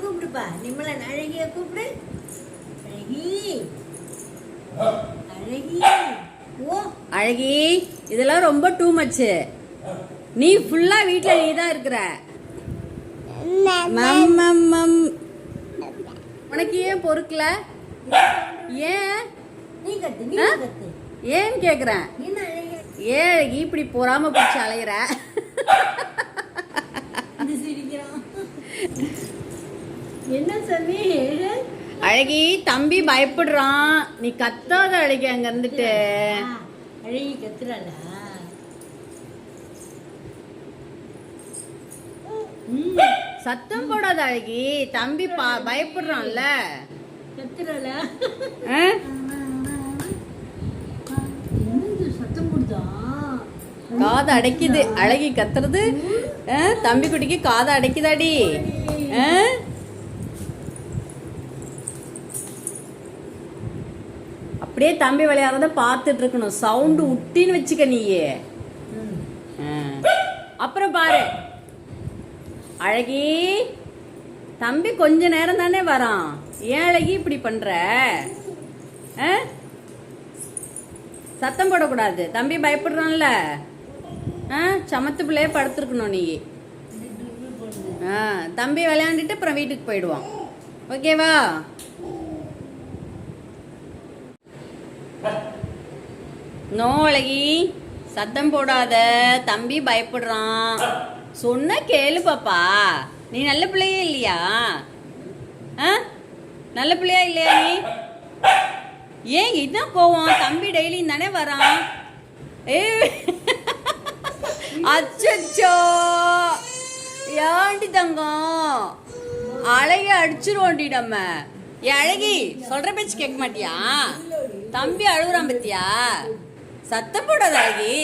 கூப்பிடுப்பா. நிம்மலன் அழகிய கூப்பிடு. அழகி. அழகி. ஓ அழகி. இதெல்லாம் ரொம்ப டூ மச்சு நீ ஃபுல்லா வீட்ல நீ தான் இருக்கிற. மம் மம் மம். உனக்கு ஏன் பொறுக்கல? ஏன்? நீ கத்து நீ ஆ? கத்து. ஏன் கேக்குறேன்? ஏன் இப்படி பொறாம பிடிச்சி அலையிற? என்ன சாமி அழகி தம்பி பயப்படுறான். நீ கத்தாத அழகி அங்க இருந்துட்டு. அழகி கத்துறாளா? சத்தம் போடாத அழகி. தம்பி பா பயப்படுறான்ல. கத்துறாளா? சத்தம் போடுதா? காது அடைக்குது. அழகி கத்துறது? தம்பி குட்டிக்கு காது அடைக்குதாடி. ஆ? அப்படியே தம்பி விளையாடுறத பார்த்துட்டு இருக்கணும். சவுண்டு விட்டின்னு வச்சுக்க நீயே. ஆ. அப்புறம் பாரு. அழகி தம்பி கொஞ்ச நேரம் தானே வரான். ஏன் அழகி இப்படி பண்ற? ஆ? சத்தம் போடக்கூடாது. தம்பி பயப்படுறான்ல. ஆ சமத்து பிள்ளைய படுத்துருக்கணும் நீ. ஆ தம்பி விளையாண்டுட்டு அப்புறம் வீட்டுக்கு போயிடுவான். ஓகேவா? நோ அழகி சத்தம் போடாத. தம்பி பயப்படுறான். சொன்ன கேளு பாப்பா. நீ நல்ல பிள்ளையே இல்லையா? ஆ? நல்ல பிள்ளையா இல்லையா நீ? ஏன் இதான் கோவம்? தம்பி டெய்லி தானே வரான். ஏ. அச்சோ ஏண்டி தங்கம்? அழகி அடிச்சிருவோண்டி நம்ம. ஏ அழகி சொல்ற பேச்சு கேட்க மாட்டியா? தம்பி அழுகுறான் பத்தியா? சத்தம் போடாதாகி